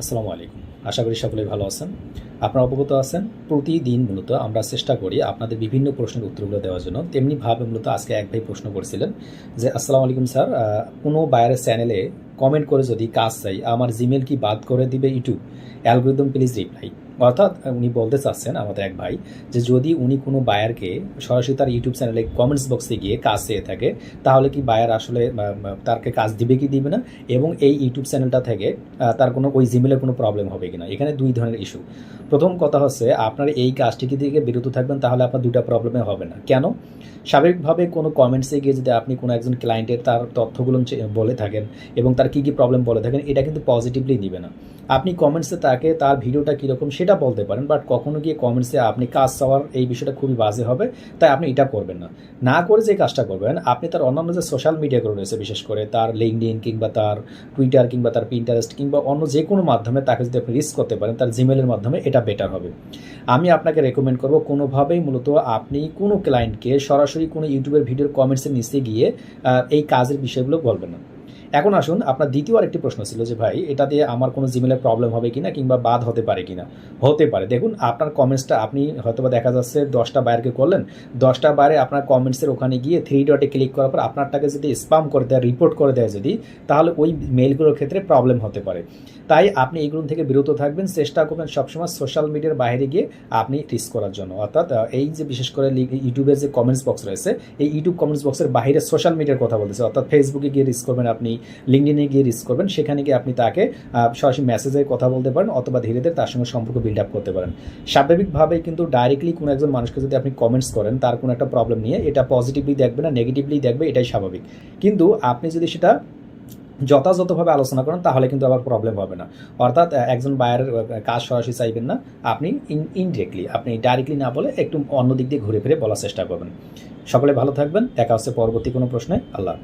আসসালামু আলাইকুম। আশা করি সকলেই ভালো আছেন। আপনারা অবগত আছেন, প্রতিদিন মূলত আমরা চেষ্টা করি আপনাদের বিভিন্ন প্রশ্নের উত্তরগুলো দেওয়ার জন্য। তেমনিভাবে মূলত আজকে এক ভাই প্রশ্ন করেছিলেন যে, আসসালামু আলাইকুম স্যার কোনো বায়ারের চ্যানেলে কমেন্ট করে যদি কাজ চাই, আমার জিমেল কি বাদ করে দিবে ইউটিউব? অ্যালগোরিদম প্লিজ রিপ্লাই অর্থাৎ উনি বলতে চাচ্ছেন আমাদের এক ভাই, যে যদি উনি কোনো বায়ারকে সরাসরি তার ইউটিউব চ্যানেলে কমেন্টস বক্সে গিয়ে কাজ চেয়ে থাকে, তাহলে কি বায়ার আসলে তারকে কাজ দিবে কি দিবে না? এবং এই ইউটিউব চ্যানেলটা থেকে তার কোনো, ওই জিমেলের কোনো প্রবলেম হবে কিনা? এখানে দুই ধরনের ইস্যু প্রথম কথা হচ্ছে, আপনার এই কাজটিকে থেকে বিরত থাকবেন, তাহলে আপনার দুটা প্রবলেমে হবে না। কেন? স্বাভাবিকভাবে কোনো কমেন্টসে গিয়ে যদি আপনি কোনো একজন ক্লায়েন্টের তার তথ্যগুলো বলে থাকেন এবং তার কী কী প্রবলেম বলে থাকেন, এটা কিন্তু পজিটিভলি নিবে না। আপনি কমেন্টসে তাকে, তার ভিডিওটা কীরকম, সেটা বলতে পারেন বাট কখনো গিয়ে কমেন্টসে আপনি কাজ চাওয়ার এই বিষয়টা খুবই বাজে হবে, তাই আপনি এটা করবেন না। না করে যে কাজটা করবেন, আপনি তার অন্যান্য যে সোশ্যাল মিডিয়াগুলো রয়েছে, বিশেষ করে তার লিঙ্কডিন কিংবা তার টুইটার কিংবা তার পিন্টারেস্ট কিংবা অন্য যে কোনো মাধ্যমে তাকে যদি আপনি রিস্ক করতে পারেন, তার জিমেলের মাধ্যমে এটা বেটার হবে। আমি আপনাকে রেকমেন্ড করব, কোনোভাবেই মূলত আপনি কোনো ক্লায়েন্টকে সরাসরি কোনো ইউটিউবের ভিডিওর কমেন্টসের নিচে গিয়ে এই কাজের বিষয়গুলো বলবেন না। এখন আসুন, আপনার দ্বিতীয় আরেকটি প্রশ্ন ছিল যে, ভাই এটা দিয়ে আমার কোনো জিমেলের প্রবলেম হবে কিনা কিংবা বাদ হতে পারে কিনা? হতে পারে। দেখুন, আপনার কমেন্টসটা আপনি হয়তোবা দেখা যাচ্ছে দশটা বাইরকে করলেন। দশটা বাইরে আপনার কমেন্টসের ওখানে গিয়ে থ্রি ডটে ক্লিক করার পর আপনারটাকে যদি স্পাম করে দেয় রিপোর্ট করে দেয় যদি, তাহলে ওই মেলগুলোর ক্ষেত্রে প্রবলেম হতে পারে। তাই আপনি এইগুলো থেকে বিরত থাকবেন। চেষ্টা করবেন সবসময় সোশ্যাল মিডিয়ার বাইরে গিয়ে আপনি রিস্ক করার জন্য। অর্থাৎ এই যে বিশেষ করে ইউটিউবের যে কমেন্টস বক্স রয়েছে, এই ইউটিউব কমেন্টস বক্সের বাইরে সোশ্যাল মিডিয়ার কথা বলতেছে। অর্থাৎ ফেসবুকে গিয়ে রিস্ক করবেন আপনি। লিঙ্কডিনে গিয়ে রিস্ক করবেন। সেখানে গিয়ে আপনি তাকে সরাসরি মেসেজে কথা বলতে পারেন অথবা ধীরে ধীরে তার সঙ্গে সম্পর্ক বিল্ড আপ করতে পারেন। স্বাভাবিকভাবে কিন্তু ডাইরেক্টলি কোনো একজন মানুষকে যদি আপনি কমেন্টস করেন, তার কোনো একটা প্রবলেম নিয়ে এটা পজিটিভলি দেখবে না নেগেটিভলি দেখবে, এটাই স্বাভাবিক। কিন্তু আপনি যদি সেটা যথাযথভাবে আলোচনা করেন, তাহলে কিন্তু আবার প্রবলেম হবে না। অর্থাৎ একজন বায়ারের কাজ সরাসরি চাইবেন না। আপনি ইনডিরেক্টলি আপনি ডাইরেক্টলি না বলে একটু অন্য দিক দিয়ে ঘুরে ফিরে বলার চেষ্টা করবেন। সকলে ভালো থাকবেন। দেখা হচ্ছে পরবর্তী কোনো প্রশ্নে। আল্লাহ